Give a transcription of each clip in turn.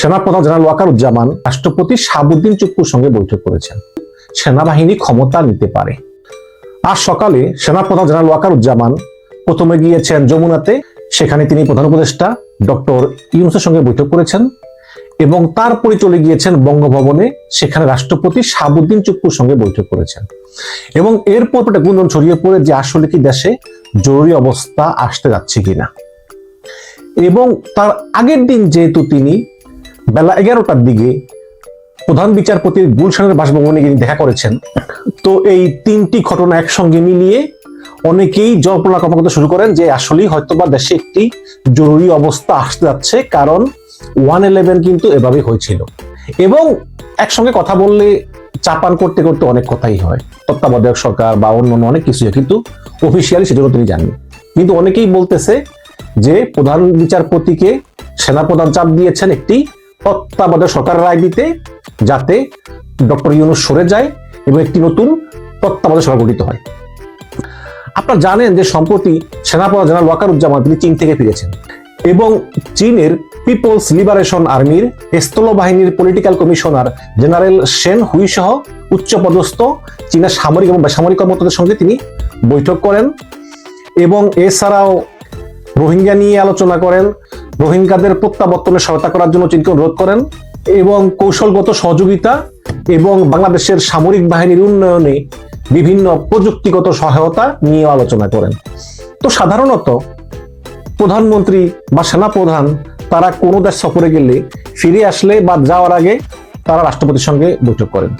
সেনাপ্রধান জেনারেল ওয়াকারুজ্জামান রাষ্ট্রপতি শাহাবুদ্দিন চুপ্পুর সঙ্গে বৈঠক করেছেন। সেনাবাহিনী ক্ষমতা নিতে পারে। আজ সকালে সেনাপ্রধান জেনারেল ওয়াকারুজ্জামান প্রথমে গিয়েছেন যমুনাতে, সেখানে তিনি প্রধান উপদেষ্টা ডক্টর ইউনুসের সঙ্গে বৈঠক করেছেন এবং তারপরে চলে গিয়েছেন বঙ্গভবনে, সেখানে রাষ্ট্রপতি সাবুদ্দিন চুপ্পুর সঙ্গে বৈঠক করেছেন। এবং এরপর একটা গুঞ্জন ছড়িয়ে পড়ে যে আসলে কি দেশে জরুরি অবস্থা আসতে যাচ্ছে কিনা। এবং তার আগের দিন যেহেতু তিনি বেলা এগারোটার দিকে প্রধান বিচারপতির গুলশানের বাসভবনে গিয়ে দেখা করেছেন। তো এই তিনটি ঘটনা একসঙ্গে মিলিয়ে অনেকেই জল্পনা কল্পনা শুরু করেন যে আসলেই হয়তোবা দেশে একটি জরুরি অবস্থা আসতে যাচ্ছে, কারণ ওয়ান ইলেভেন কিন্তু এভাবে হয়েছিল। এবং একসঙ্গে কথা বললে চাপান করতে করতে অনেক কথাই হয়। তত্ত্বাবধায়ক সরকার বা অন্য অন্য অনেক কিছু কিন্তু অফিসিয়ালি সেগুলো তিনি জানেন। কিন্তু অনেকেই বলতেছে যে প্রধান বিচারপতিকে সেনাপ্রধান চাপ দিয়েছেন একটি তত্ত্বাবধায়ক সরকার রায় দিতে যাতে ডক্টর ইউনুস সরে যায় এবং একটি নতুন তত্ত্বাবধায়ক সরকার গঠিত হয়। আপনারা জানেন যে সম্প্রতি সেনাপ্রধান জেনারেল ওয়াকারুজ্জামান তিনি চীন থেকে ফিরেছেন এবং চীনের পিপলস লিবারেশন আর্মির স্থল বাহিনীর political commissioner general Sen Hui সহ উচ্চপদস্থ চীনের সামরিক এবং বেসামরিক কর্মকর্তাদের সঙ্গে তিনি বৈঠক করেন এবং এছাড়াও রোহিঙ্গা নিয়ে আলোচনা করেন, রোহিঙ্গাদের প্রত্যাবর্তনে সহায়তা করার জন্য চীনকে অনুরোধ করেন এবং কৌশলগত সহযোগিতা এবং বাংলাদেশের সামরিক বাহিনীর উন্নয়নে বিভিন্ন প্রযুক্তিগত সহায়তা নিয়ে আলোচনা করেন। তো সাধারণত প্রধানমন্ত্রী বা সেনাপ্রধান তারা কোনো দেশ সফরে গেলে, ফিরে আসলে বা যাওয়ার আগে তারা রাষ্ট্রপতির সঙ্গে বৈঠক করেন।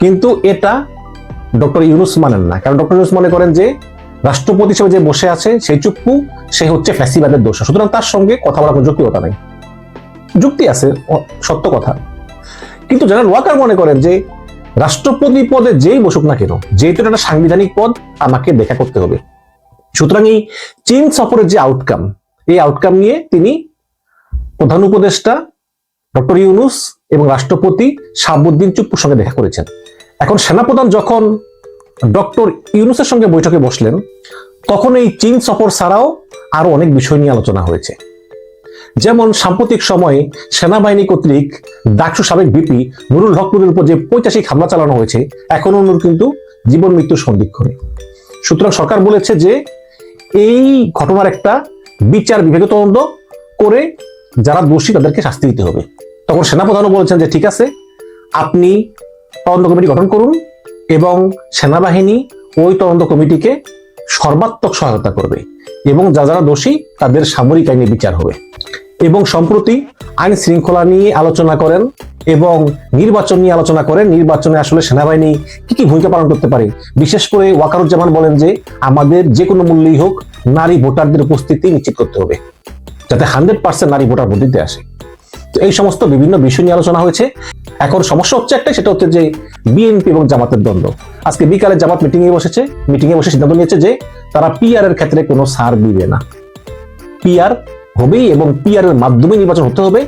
কিন্তু এটা ডক্টর ইউনুস মানেন না। কারণ ডক্টর ইউনুস মনে করেন যে, রাষ্ট্রপতি হিসেবে যে বসে আছে, সেই চুপ্পু সে হচ্ছে ফ্যাসিবাদের দোষ। সুতরাং তার সঙ্গে কথা বলার কোনো যুক্তিকতা নাই। যুক্তি আছে সত্য কথা। কিন্তু জেনারেল ওয়াকার মনে করেন যে রাষ্ট্রপতি পদে যেই বসুক না কেন, যেহেতু একটা সাংবিধানিক পদ, আমাকে দেখা করতে হবে। সুতরাং এই চীন সফরের যে আউটকাম এই আউটকাম নিয়ে তিনি প্রধান উপদেষ্টা ডক্টর ইউনুস এবং রাষ্ট্রপতি শাহাবুদ্দিন চুপ্পুর সঙ্গে দেখা করেছেন। এখন সেনাপ্রধান যখন ডক্টর ইউনুসের সঙ্গে বৈঠকে বসলেন, তখন এই চীন সফর ছাড়াও আরও অনেক বিষয় নিয়ে আলোচনা হয়েছে। যেমন সাম্প্রতিক সময়ে সেনাবাহিনী কর্তৃক ডাকসু সাবেক বিপি নুরুল হক নুরের উপর যে পৈচাসিক হামলা চালানো হয়েছে, এখনও নুর কিন্তু জীবন মৃত্যুর সন্দিক্ষণে সুতরাং সরকার বলেছে যে এই ঘটনার একটা বিচার বিভাগীয় তদন্ত করে যারা দোষী তাদেরকে শাস্তি দিতে হবে। তখন সেনাপ্রধানও বলেছেন যে ঠিক আছে, আপনি তদন্ত কমিটি গঠন করুন এবং সেনাবাহিনী ওই তদন্ত কমিটিকে সর্বাত্মক সহায়তা করবে এবং যা যারা দোষী, তাদের সামরিক আইনে বিচার হবে। এবং সম্প্রতি আইন শৃঙ্খলা নিয়ে আলোচনা করেন এবং নির্বাচন নিয়ে আলোচনা করেন। নির্বাচনে আসলে সেনাবাহিনী কি কি ভূমিকা পালন করতে পারে? বিশেষ করে ওয়াকারুজ্জামান বলেন যে, আমাদের যে কোনো মূল্যেই হোক নারী ভোটারদের উপস্থিতি নিশ্চিত করতে হবে, যাতে হান্ড্রেড পার্সেন্ট নারী ভোটার ভোট দিতে আসে। তো এই সমস্ত বিভিন্ন বিষয় নিয়ে আলোচনা হয়েছে। এখন সমস্যা হচ্ছে একটা সেটা হচ্ছে যে বিএনপি এবং জামাতের দ্বন্দ্ব। আজকে বিকালে জামাত মিটিং এ বসেছে মিটিং এ বসে সিদ্ধান্ত নিয়েছে যে তারা পিআর এর ক্ষেত্রে কোনো ছাড় দিবে না। পিআর হবেই এবং পিআর এর মাধ্যমে নির্বাচন হতে হবে,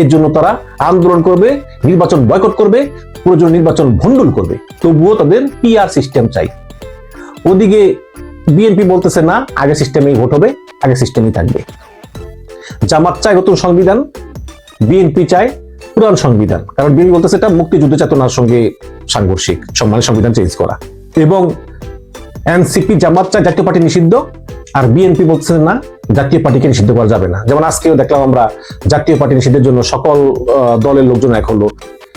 এর জন্য তারা আন্দোলন করবে, নির্বাচন বয়কট করবে প্রয়োজন নির্বাচন ভণ্ডুল করবে। তবুও তাদের পিআর সিস্টেম চাই। ওদিকে বিএনপি বলতেছে না, আগে সিস্টেমেই ভোট হবে, আগে সিস্টেমই থাকবে। জামাত চায় নতুন সংবিধান বিএনপি চায় পুরান সংবিধান। কারণ বিএনপি বলতেছে এটা মুক্তিযুদ্ধ চেতনার সঙ্গে সাংঘর্ষিক, সম্মানের সংবিধান চেঞ্জ করা। এবং এনসিপি জামাত চায় জাতীয় পার্টি নিষিদ্ধ, আর বিএনপি বলছে না, জাতীয় পার্টিকে নিষিদ্ধ করা যাবে না। যেমন আজকেও দেখলাম আমরা জাতীয় পার্টি নিষিদ্ধের জন্য সকল দলের লোকজন এক হলো।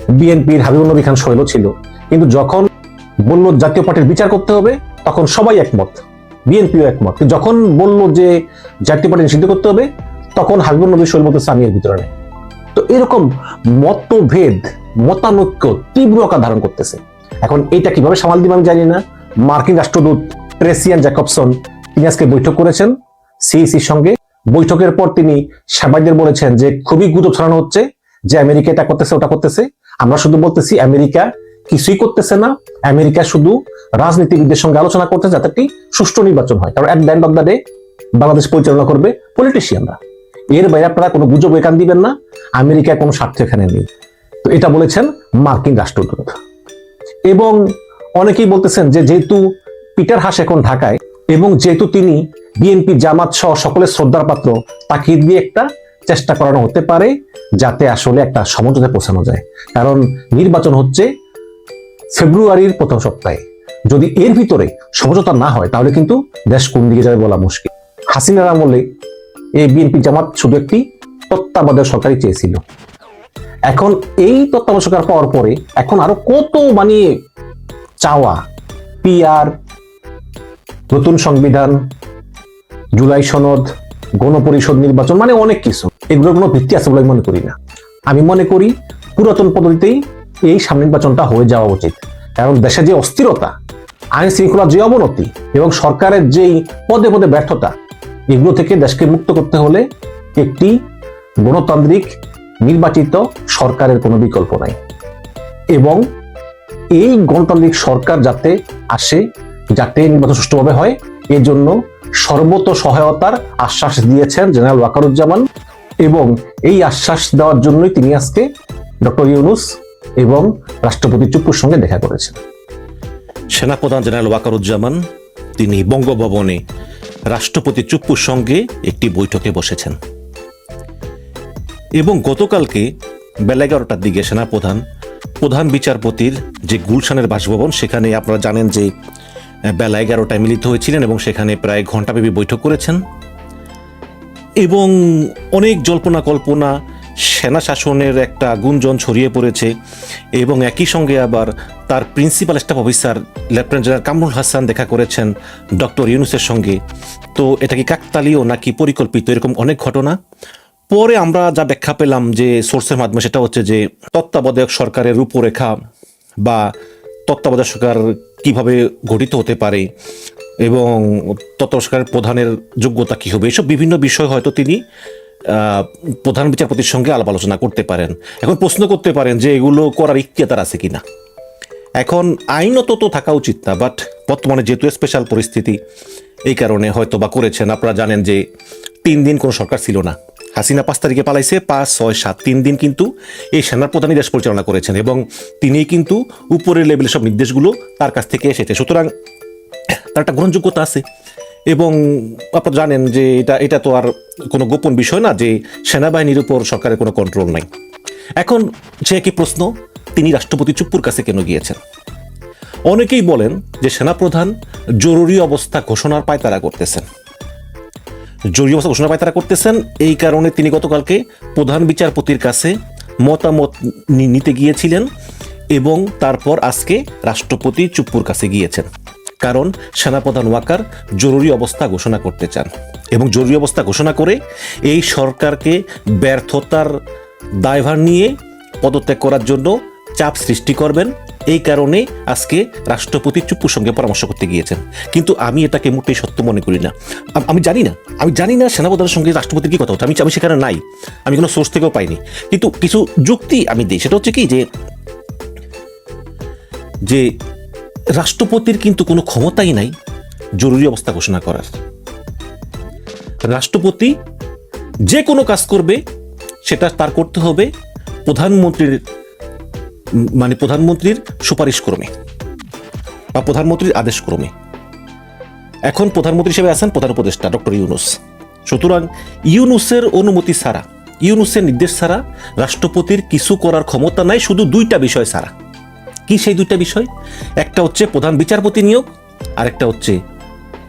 বিএনপির হাবিবুল নবী খান সোহেলও ছিল। কিন্তু যখন বলল জাতীয় পার্টির বিচার করতে হবে, তখন সবাই একমত। বিএনপিও একমত। যখন বলল যে জাতীয় পার্টি নিষিদ্ধ করতে হবে, তখন হাবিবুল নবী সোহেল বলতেছে, আমি এর ভিতরে নেই। তো এরকম মতভেদ, মতানৈক্য তীব্র আকার ধারণ করতেছে। এখন এটা কীভাবে সামাল দিবে আমি জানি না। মার্কিন রাষ্ট্রদূত ট্রেসিয়ান জ্যাকবসন, তিনি আজকে বৈঠক করেছেন। সিইসির সঙ্গে। বৈঠকের পর তিনি সাংবাদিকদের বলেছেন যে খুবই গুজব ছড়ানো হচ্ছে যে আমেরিকা এটা করতেছে, ওটা করতেছে। আমরা শুধু বলতেছি আমেরিকা কিছুই করতেছে না। আমেরিকা শুধু রাজনীতিবিদদের সঙ্গে আলোচনা করতে যাতে একটি সুষ্ঠু নির্বাচন হয়। কারণ at the end of the day Bangladesh পরিচালনা করবে পলিটিশিয়ানরা এর বাইরে আপনারা কোনো গুজব এখান দিবেন না আমেরিকার কোনো স্বার্থ এখানে নেই। তো এটা বলেছেন মার্কিন রাষ্ট্রদূত। এবং অনেকেই বলতেছেন যে যেহেতু পিটার হাস এখন ঢাকায়, এবং যেহেতু তিনি বিএনপি জামাত সহ সকলের শ্রদ্ধার পাত্র, তাকে দিয়ে একটা চেষ্টা করানো হতে পারে যাতে আসলে একটা সমঝোতায় পৌঁছানো যায়। কারণ নির্বাচন হচ্ছে ফেব্রুয়ারির প্রথম সপ্তাহে। যদি এর ভিতরে সমঝোতা না হয়, তাহলে কিন্তু দেশ কোন দিকে যাবে বলা মুশকিল। হাসিনার আমলে এই বিএনপি জামাত শুধু একটি তত্ত্বাবধায়ক সরকারই চেয়েছিল। এখন এই তত্ত্বাবধায়ক সরকার পাওয়ার পরে এখন আরও কত মানে চাওয়া, পিআর, নতুন সংবিধান, জুলাই সনদ, গণপরিষদ নির্বাচন মানে অনেক কিছু। এগুলোর কোনো ভিত্তি আছে বলে আমি মনে করি না। আমি মনে করি পুরাতন পদ্ধতিতেই এই সামনে নির্বাচনটা হয়ে যাওয়া উচিত। কারণ দেশে যে অস্থিরতা, আইন শৃঙ্খলার যে অবনতি এবং সরকারের যেই পদে পদে ব্যর্থতা এগুলো থেকে দেশকে মুক্ত করতে হলে একটি গণতান্ত্রিক নির্বাচিত সরকারের কোনো বিকল্প নাই। এবং এই গণতান্ত্রিক সরকার যাতে আসে, যাতে নির্বাচন সুষ্ঠুভাবে হয় এর জন্য সর্বত সহায়তার আশ্বাস দিয়েছেন জেনারেল ওয়াকারুজ্জামান এবং এই আশ্বাস দেওয়ার জন্যই তিনি আজকে ডক্টর ইউনুস এবং রাষ্ট্রপতি চুপুর সঙ্গে দেখা করেছেন। সেনাপ্রধান জেনারেল ওয়াকারুজ্জামান, তিনি বঙ্গভবনে রাষ্ট্রপতি চুপ্পুর সঙ্গে একটি বৈঠকে বসেছেন। এবং গতকালকে বেলা এগারোটার দিকে সেনাপ্রধান, প্রধান বিচারপতির যে গুলশানের বাসভবন, সেখানে আপনারা জানেন যে বেলা এগারোটায় মিলিত হয়েছিলেন এবং সেখানে প্রায় ঘণ্টাব্যাপী বৈঠক করেছেন। এবং অনেক জল্পনা কল্পনা সেনা শাসনের একটা গুঞ্জন ছড়িয়ে পড়েছে এবং একই সঙ্গে আবার তার principal staff officer lieutenant general Kamrul Hasan দেখা করেছেন ডক্টর ইউনুসের সঙ্গে। তো এটা কি কাকতালীয় নাকি পরিকল্পিত? এরকম অনেক ঘটনা। পরে আমরা যা ব্যাখ্যা পেলাম যে সোর্সের মাধ্যমে সেটা হচ্ছে যে তত্ত্বাবধায়ক সরকারের রূপরেখা বা তত্ত্বাবধায়ক সরকার কীভাবে গঠিত হতে পারে এবং তত্ত্বাবধায়ক সরকারের প্রধানের যোগ্যতা কী হবে? এসব বিভিন্ন বিষয় হয়তো তিনি প্রধান বিচারপতির সঙ্গে আলাপ আলোচনা করতে পারেন। এখন প্রশ্ন করতে পারেন যে এগুলো করার ইখতিয়ার আছে কিনা। এখন আইনত তো থাকা উচিত না বাট বর্তমানে যেহেতু স্পেশাল পরিস্থিতি, এই কারণে হয়তো বা করেছেন। আপনারা জানেন যে তিন দিন কোনো সরকার ছিল না। হাসিনা পাঁচ তারিখে পালাইছে, পাঁচ, ছয়, সাত, তিন দিন কিন্তু এই সেনার প্রধানই দেশ পরিচালনা করেছেন এবং তিনিই কিন্তু উপরের লেভেলের সব নির্দেশগুলো তার কাছ থেকে এসেছে। সুতরাং তার একটা গ্রহণযোগ্যতা আছে। এবং আপনারা জানেন যে এটা এটা তো আর কোনো গোপন বিষয় না যে সেনাবাহিনীর উপর সরকারের কোনো কন্ট্রোল নাই। এখন সে একই প্রশ্ন, তিনি রাষ্ট্রপতি চুপ্পুর কাছে কেন গিয়েছেন? অনেকেই বলেন যে সেনাপ্রধান জরুরি অবস্থা ঘোষণার পায়তারা করতেছেন। জরুরি অবস্থা ঘোষণা পায়তারা করতেছেন এই কারণে তিনি গতকালকে প্রধান বিচারপতির কাছে মতামত নিতে গিয়েছিলেন এবং তারপর আজকে রাষ্ট্রপতি চুপ্পুর কাছে গিয়েছেন। কারণ সেনাপ্রধান ওয়াকার জরুরি অবস্থা ঘোষণা করতে চান এবং জরুরি অবস্থা ঘোষণা করে এই সরকারকে ব্যর্থতার দায়ভার নিয়ে পদত্যাগ করার জন্য চাপ সৃষ্টি করবেন। এই কারণে আজকে রাষ্ট্রপতি চুপ্পুর সঙ্গে পরামর্শ করতে গিয়েছেন। কিন্তু আমি এটাকে মোটেই সত্য মনে করি না। আমি জানি না। আমি জানি না সেনাপ্রধানের সঙ্গে রাষ্ট্রপতির কি কথা হচ্ছে। আমি আমি সেখানে নাই। আমি কোনো সোর্স থেকেও পাইনি। কিন্তু কিছু যুক্তি আমি দিই। সেটা হচ্ছে কি যে যে রাষ্ট্রপতির কিন্তু কোনো ক্ষমতাই নাই, জরুরি অবস্থা ঘোষণা করার। রাষ্ট্রপতি যে কোনো কাজ করবে, সেটা তার করতে হবে প্রধানমন্ত্রীর মানে প্রধানমন্ত্রীর সুপারিশ ক্রমে বা প্রধানমন্ত্রীর আদেশ ক্রমে এখন প্রধানমন্ত্রী হিসেবে আছেন প্রধান উপদেষ্টা ডক্টর ইউনুস। সুতরাং ইউনুসের অনুমতি ছাড়া, ইউনুসের নির্দেশ ছাড়া রাষ্ট্রপতির কিছু করার ক্ষমতা নাই, শুধু দুইটা বিষয় ছাড়া। কি সেই দুইটা বিষয়? একটা হচ্ছে প্রধান বিচারপতি নিয়োগ আর একটা হচ্ছে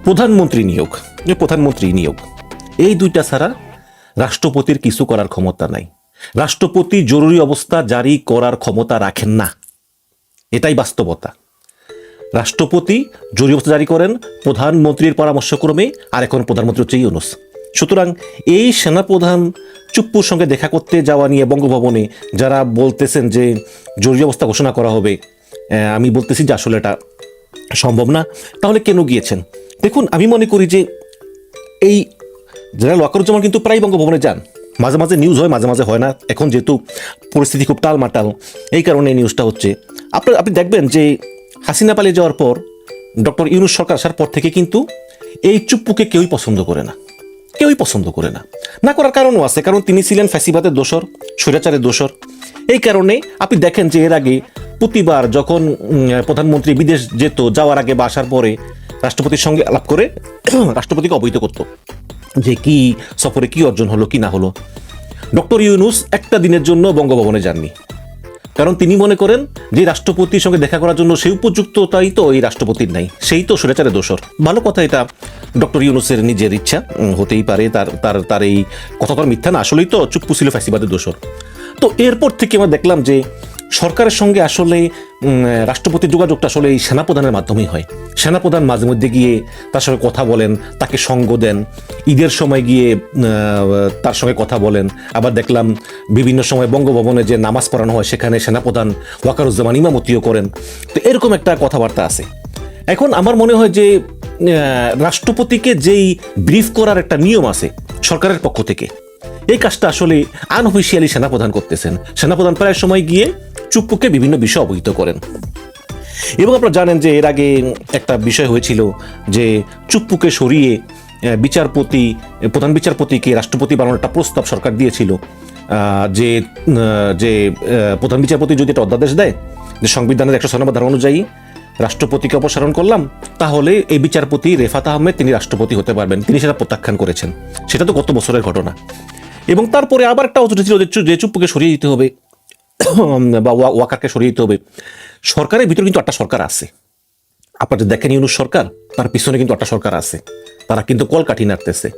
প্রধানমন্ত্রী নিয়োগ প্রধানমন্ত্রী নিয়োগ। এই দুইটা ছাড়া রাষ্ট্রপতির কিছু করার ক্ষমতা নাই। রাষ্ট্রপতি জরুরি অবস্থা জারি করার ক্ষমতা রাখেন না। এটাই বাস্তবতা। রাষ্ট্রপতি জরুরি অবস্থা জারি করেন প্রধানমন্ত্রীর পরামর্শক্রমে, আর এখন প্রধানমন্ত্রী হচ্ছে ইউনুস। সুতরাং এই সেনাপ্রধান চুপ্পুর সঙ্গে দেখা করতে যাওয়া নিয়ে বঙ্গভবনে যারা বলতেছেন যে জরুরি অবস্থা ঘোষণা করা হবে আমি বলতেছি যে আসলে এটা সম্ভব না। তাহলে কেন গিয়েছেন? দেখুন, আমি মনে করি যে এই জেনারেল ওয়াকারুজ্জামান কিন্তু প্রায় বঙ্গভবনে যান। মাঝে মাঝে নিউজ হয়, মাঝে মাঝে হয় না। এখন যেহেতু পরিস্থিতি খুব টালমাটাল, এই কারণে এই নিউজটা হচ্ছে। আপনার আপনি দেখবেন যে হাসিনা পালিয়ে যাওয়ার পর, ডক্টর ইউনুস সরকার আসার পর থেকে কিন্তু এই চুপ্পুকে কেউই পছন্দ করে না। কেউই পছন্দ করে না। না করার কারণও আছে, কারণ তিনি ছিলেন ফ্যাসিবাদের দোসর স্বৈরাচারের দোসর এই কারণে আপনি দেখেন যে এর আগে প্রতিবার যখন প্রধানমন্ত্রী বিদেশ যেত, যাওয়ার আগে বা আসার পরে রাষ্ট্রপতির সঙ্গে আলাপ করে রাষ্ট্রপতিকে অবহিত করতো যে কি সফরে কি অর্জন হলো, কি না হলো। ডক্টর ইউনুস একটা দিনের জন্য বঙ্গভবনে যাননি। কারণ তিনি মনে করেন যে রাষ্ট্রপতির সঙ্গে দেখা করার জন্য সেই উপযুক্ততাই তো এই রাষ্ট্রপতির নাই, সেই তো সুরেচারের দোষর। ভালো কথা এটা। ডক্টর ইউনুসের নিজের ইচ্ছা হতেই পারে তার তার তার এই কথা তো মিথ্যা না। আসলেই তো চুপ্পু ছিল ফ্যাসিবাদের দোষর। তো এরপর থেকে আমরা দেখলাম যে সরকারের সঙ্গে আসলে রাষ্ট্রপতির যোগাযোগটা আসলে এই সেনাপ্রধানের মাধ্যমেই হয়। সেনাপ্রধান মাঝে মধ্যে গিয়ে তার সঙ্গে কথা বলেন, তাকে সঙ্গ দেন। ঈদের সময় গিয়ে তার সঙ্গে কথা বলেন। আবার দেখলাম বিভিন্ন সময় বঙ্গভবনে যে নামাজ পড়ানো হয়, সেখানে সেনাপ্রধান ওয়াকারুজ্জামান ইমামতিও করেন। তো এরকম একটা কথাবার্তা আছে। এখন আমার মনে হয় যে রাষ্ট্রপতিকে যেই ব্রিফ করার একটা নিয়ম আছে সরকারের পক্ষ থেকে, এই কাজটা আসলে আনঅফিসিয়ালি সেনাপ্রধান করতেছেন। সেনাপ্রধান প্রায় সময় গিয়ে চুপ্পুকে বিভিন্ন বিষয় অবহিত করেন। এবং আপনারা জানেন যে এর আগে একটা বিষয় হয়েছিল যে চুপ্পুকে সরিয়ে বিচারপতি প্রধান বিচারপতিকে রাষ্ট্রপতি বানানোর একটা প্রস্তাব সরকার দিয়েছিল। যে যে প্রধান বিচারপতি যদি একটা অধ্যাদেশ দেয়, যে সংবিধানের একশো ছয় নম্বর ধারা অনুযায়ী রাষ্ট্রপতিকে অপসারণ করলাম, তাহলে এই বিচারপতি রেফাত আহমেদ তিনি রাষ্ট্রপতি হতে পারবেন। তিনি সেটা প্রত্যাখ্যান করেছেন। সেটা তো গত বছরের ঘটনা। এবং তারপরে আবার একটা অজুটি ছিল যে চুপ্পুকে সরিয়ে দিতে হবে, বা ওয়া- ওয়াকারকে সরিয়ে দিতে হবে। সরকারের ভিতরে কিন্তু একটা সরকার আছে। আপনারা যে দেখেন ইউনুস সরকার, তার পিছনে কিন্তু একটা সরকার আছে। তারা কিন্তু কলকাঠি নাড়তেছে।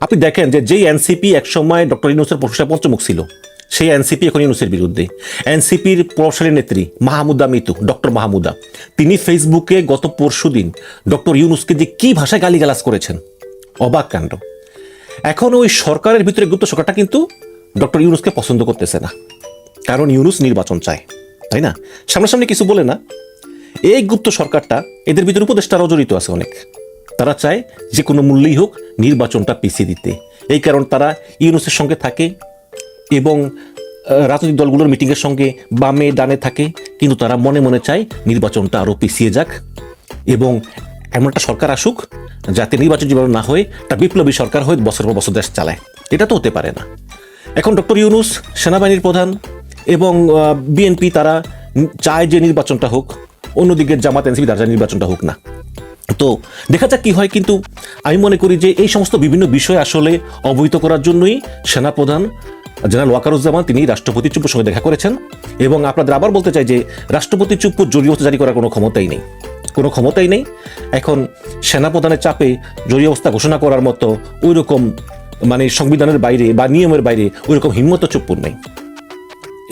আপনি দেখেন যে যেই এনসিপি একসময় ডক্টর ইউনুসের প্রশংসা পঞ্চমুখ ছিল সেই এনসিপি এখন ইউনুসের বিরুদ্ধে। এনসিপির প্রভাবশালী নেত্রী মাহমুদা মিতু, ডক্টর মাহমুদা। তিনি ফেসবুকে গত পরশুদিন ডক্টর ইউনুসকে যে কি ভাষায় গালিগালাজ করেছেন, অবাক কাণ্ড। এখন ওই সরকারের ভিতরে গুপ্ত সরকারটা কিন্তু ডক্টর ইউনুসকে পছন্দ করতেছে না। কারণ ইউনুস নির্বাচন চায়, তাই না? সামনাসামনি কিছু বলে না। এই গুপ্ত সরকারটা এদের ভিতরে উপদেষ্টারাও জড়িত আছে অনেক। তারা চায় যে কোনো মূল্যেই হোক নির্বাচনটা পিছিয়ে দিতে। এই কারণ তারা ইউনুসের সঙ্গে থাকে এবং রাজনৈতিক দলগুলোর মিটিংয়ের সঙ্গে বামে ডানে থাকে, কিন্তু তারা মনে মনে চায় নির্বাচনটা আরও পিছিয়ে যাক। এবং এমন একটা সরকার আসুক, যাতে নির্বাচন জীবন না হয়ে একটা বিপ্লবী সরকার হয়ে বছর পর বছর দেশ চালায়। এটা তো হতে পারে না। এখন ডক্টর ইউনুস, সেনাবাহিনীর প্রধান এবং বিএনপি, তারা চায় যে নির্বাচনটা হোক, অন্যদিকে জামাত এনসিপি, তারা নির্বাচনটা হোক না। তো দেখা যাক কি হয়, কিন্তু আমি মনে করি যে এই সমস্ত বিভিন্ন বিষয় আসলে অবহিত করার জন্যই সেনাপ্রধান জেনারেল ওয়াকারুজ্জামান, তিনি রাষ্ট্রপতি চুপুর সঙ্গে দেখা করেছেন এবং আপনাদের আবার বলতে চাই যে রাষ্ট্রপতি চুপ্পুর জরুরি অবস্থা জারি করার কোনো ক্ষমতাই নেই। কোনো ক্ষমতাই নেই। এখন সেনাপ্রধানের চাপে জরুরি অবস্থা ঘোষণা করার মতো ওই রকম মানে সংবিধানের বাইরে বা নিয়মের বাইরে ওই রকম হিম্মত চুপ্পুর নেই।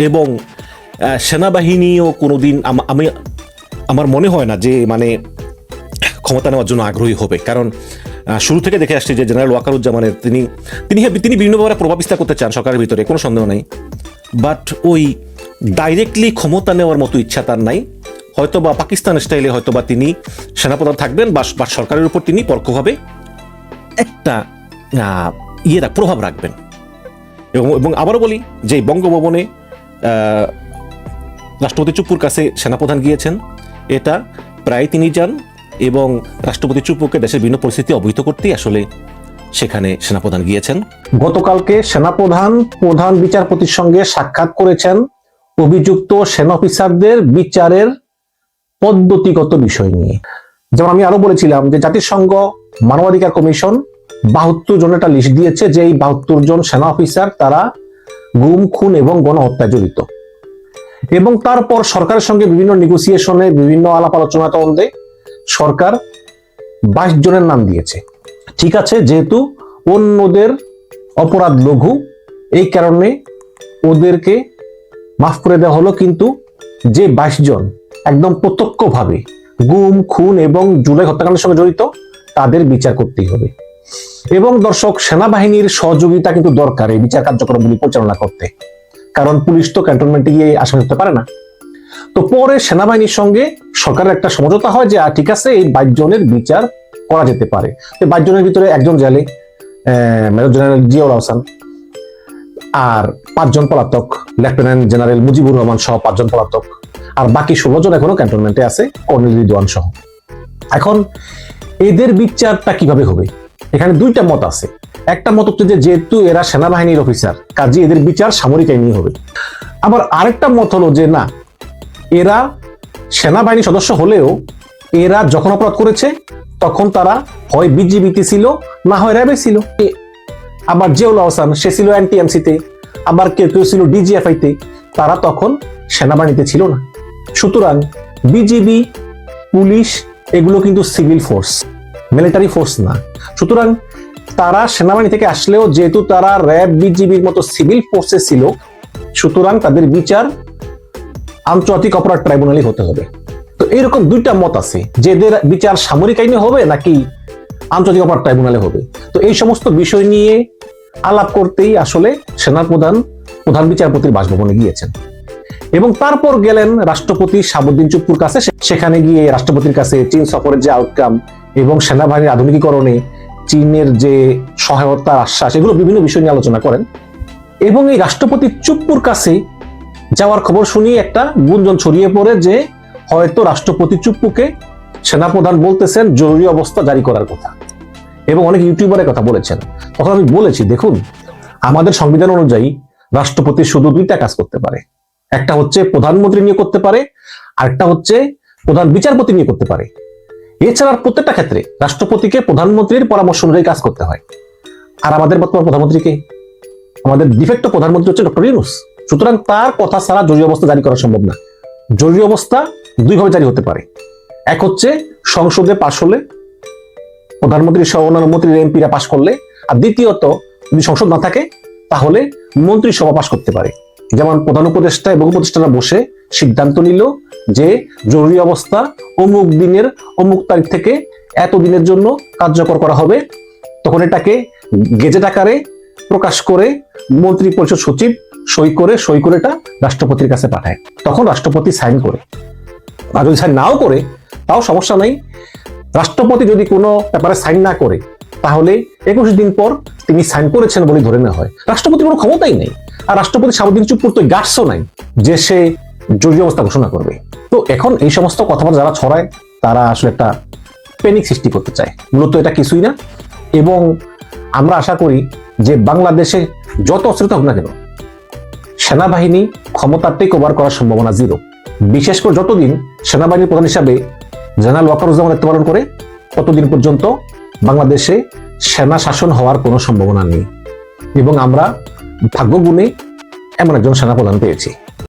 এবং সেনাবাহিনীও কোনোদিন আম- আমি আমার মনে হয় না যে মানে ক্ষমতা নেওয়ার জন্য আগ্রহী হবে। কারণ শুরু থেকে দেখে আসছি যে জেনারেল ওয়াকারুজ্জামানের তিনি তিনি তিনি বিভিন্নভাবে প্রভাব বিস্তার করতে চান সরকারের ভিতরে, কোনো সন্দেহ নেই। বাট ওই ডাইরেক্টলি ক্ষমতা নেওয়ার মতো ইচ্ছা তার নাই। হয়তো বা পাকিস্তান স্টাইলে হয়তো বা তিনি সেনাপ্রধান থাকবেন বা সরকারের উপর তিনি পরোক্ষভাবে একটা ইয়ে প্রভাব রাখবেন। এবং এবং আবারও বলি যে বঙ্গভবনে রাষ্ট্রপতি চুপ্পুর কাছে সেনাপ্রধান গিয়েছেন। এটা প্রায় তিনি যান। এবং রাষ্ট্রপতি চুপ্পুকে দেশের বিভিন্ন পরিস্থিতি অবহিত করতেই আসলে সেখানে সেনাপ্রধান গিয়েছেন। গতকালকে সেনাপ্রধান, প্রধান বিচারপতির সঙ্গে সাক্ষাৎ করেছেন অভিযুক্ত সেনা অফিসারদের বিচারের পদ্ধতিগত বিষয় নিয়ে। যেমন আমি আরও বলেছিলাম যে জাতিসংঘ মানবাধিকার কমিশন বাহাত্তর জন একটা লিস্ট দিয়েছে যে এই বাহাত্তর জন সেনা অফিসার তারা গুম, খুন এবং গণহত্যায় জড়িত। এবং তারপর সরকারের সঙ্গে বিভিন্ন নেগোসিয়েশনে বিভিন্ন আলাপ আলোচনা তদন্তে সরকার বাইশ জনের নাম দিয়েছে। ঠিক আছে, যেহেতু অন্যদের অপরাধ লঘু, এই কারণে ওদেরকে মাফ করে দেওয়া হলো, কিন্তু যে বাইশ জন একদম প্রত্যক্ষভাবে গুম, খুন এবং জুলাই হত্যাকাণ্ডের সঙ্গে জড়িত, তাদের বিচার করতেই হবে। এবং দর্শক, সেনাবাহিনীর সহযোগিতা কিন্তু দরকার এই বিচার কার্যক্রমগুলি পরিচালনা করতে। কারণ পুলিশ তো ক্যান্টনমেন্টে গিয়ে আসামি হতে পারে না। তো পরে সেনাবাহিনীর সঙ্গে সরকারের একটা সমঝোতা হয় যে ঠিক আছে, এই বাইশ জনের বিচার করা যেতে পারে। বাইশ জনের ভিতরে একজন জেলে মেজর জেনারেল জিয়াউল হাসান আর পাঁচজন পলাতক, লেফটেন্যান্ট জেনারেল মুজিবুর রহমান সহ পাঁচজন পলাতক, আর বাকি ষোলো জন এখনও ক্যান্টনমেন্টে আছে, কর্নেল রিদওয়ান সহ। এখন এদের বিচারটা কীভাবে হবে? এখানে দুইটা মত আছে। একটা মত হচ্ছে যেহেতু এরা সেনাবাহিনীর অফিসার, কাজে এদের বিচার সামরিক আইনি হবে। আবার আরেকটা মত হলো যে, না এরা সেনাবাহিনী সদস্য হলেও এরা যখন অপরাধ করেছে, তখন তারা হয় বিজিবিতে ছিল, না হয় র্যাবে ছিল। আবার জিয়াউল আহসান, সে ছিল এনটিএমসিতে, আবার কেউ কেউ ছিল ডিজিএফআই তে তারা তখন সেনাবাহিনীতে ছিল না। সুতরাং বিজিবি, পুলিশ এগুলো কিন্তু সিভিল ফোর্স, মিলিটারি ফোর্স না। সুতরাং তারা সেনাবাহিনী থেকে আসলেও যেহেতু তারা র্যাব বিজিবির মতো সিভিল ফোর্সে ছিল, সুতরাং তাদের বিচার আন্তর্জাতিক অপরাধ ট্রাইব্যুনালই হতে হবে। তো এরকম দুইটা মত আছে। যে এদের বিচার সামরিক আইনে হবে নাকি আন্তর্জাতিক অপরাধ ট্রাইব্যুনালে হবে। তো এই সমস্ত বিষয় নিয়ে আলাপ করতেই আসলে সেনাপ্রধান, প্রধান বিচারপতির বাসভবনে গিয়েছেন। এবং তারপর গেলেন রাষ্ট্রপতি সাবুদ্দিন চুপ্পুর কাছে। সেখানে গিয়ে রাষ্ট্রপতির কাছে চীন সফরের যে আউটকাম এবং সেনাবাহিনীর আধুনিকীকরণে চীনের যে সহায়তার আশ্বাস, এগুলো বিভিন্ন বিষয় নিয়ে আলোচনা করেন। এবং এই রাষ্ট্রপতি চুপ্পুর কাছে যাওয়ার খবর শুনিয়ে একটা গুঞ্জন ছড়িয়ে পড়ে যে হয়তো রাষ্ট্রপতি চুপ্পুকে সেনাপ্রধান বলতেছেন জরুরি অবস্থা জারি করার কথা। এবং অনেক ইউটিউবারের কথা বলেছেন। তখন আমি বলেছি, দেখুন, আমাদের সংবিধান অনুযায়ী রাষ্ট্রপতি শুধু দুইটা কাজ করতে পারে। একটা হচ্ছে প্রধানমন্ত্রী নিয়ে করতে পারে, আরেকটা হচ্ছে প্রধান বিচারপতি নিয়ে করতে পারে। এছাড়া প্রত্যেকটা ক্ষেত্রে রাষ্ট্রপতিকে প্রধানমন্ত্রীর পরামর্শ অনুযায়ী কাজ করতে হয়। আর আমাদের বর্তমান প্রধানমন্ত্রীকে আমাদের ডিফেক্ট প্রধানমন্ত্রী হচ্ছে ডক্টর ইউনুস। সুতরাং তার কথা ছাড়া জরুরি অবস্থা জারি করা সম্ভব না। জরুরি অবস্থা দুইভাবে জারি হতে পারে। এক হচ্ছে সংসদে পাশ হলে, প্রধানমন্ত্রী সহ অন্যান্য মন্ত্রীর এমপিরা পাশ করলে, আর দ্বিতীয়ত যদি সংসদ না থাকে, তাহলে মন্ত্রিসভা পাশ করতে পারে। যেমন প্রধান উপদেষ্টা এবং উপদেষ্টারা বসে সিদ্ধান্ত নিল যে জরুরি অবস্থা অমুক দিনের, অমুক তারিখ থেকে এত দিনের জন্য কার্যকর করা হবে। তখন এটাকে গেজেট আকারে প্রকাশ করে মন্ত্রী পরিষদ সচিব সই করে সই করে এটা রাষ্ট্রপতির কাছে পাঠায়। তখন রাষ্ট্রপতি সাইন করে। আর যদি সাইন নাও করে, তাও সমস্যা নাই। রাষ্ট্রপতি যদি কোনো ব্যাপারে সাইন না করে, তাহলে একুশ দিন পর তিনি সাইন করেছেন বলে ধরে নেওয়া হয়। রাষ্ট্রপতির কোনো ক্ষমতাই নেই। আর রাষ্ট্রপতি সারাদিন চুপ করতে গার্ডসও নাই, যে সে জরুরি অবস্থা ঘোষণা করবে। তো এখন এই সমস্ত কথাবার্তা যারা ছড়ায়, তারা আসলে একটা প্যানিক সৃষ্টি করতে চায়। মূলত এটা কিছুই না। এবং আমরা আশা করি যে বাংলাদেশে যত অস্থিরতা হোক না কেন সেনাবাহিনী ক্ষমতার টেক ওভার করার সম্ভাবনা জিরো বিশেষ করে যতদিন সেনাবাহিনীর প্রধান হিসাবে জেনারেল ওয়াকারুজ্জামান দায়িত্ব পালন করে, ততদিন পর্যন্ত বাংলাদেশে সেনা শাসন হওয়ার কোনো সম্ভাবনা নেই। এবং আমরা ভাগ্যগুণে এমন একজন সেনাপ্রধান পেয়েছি।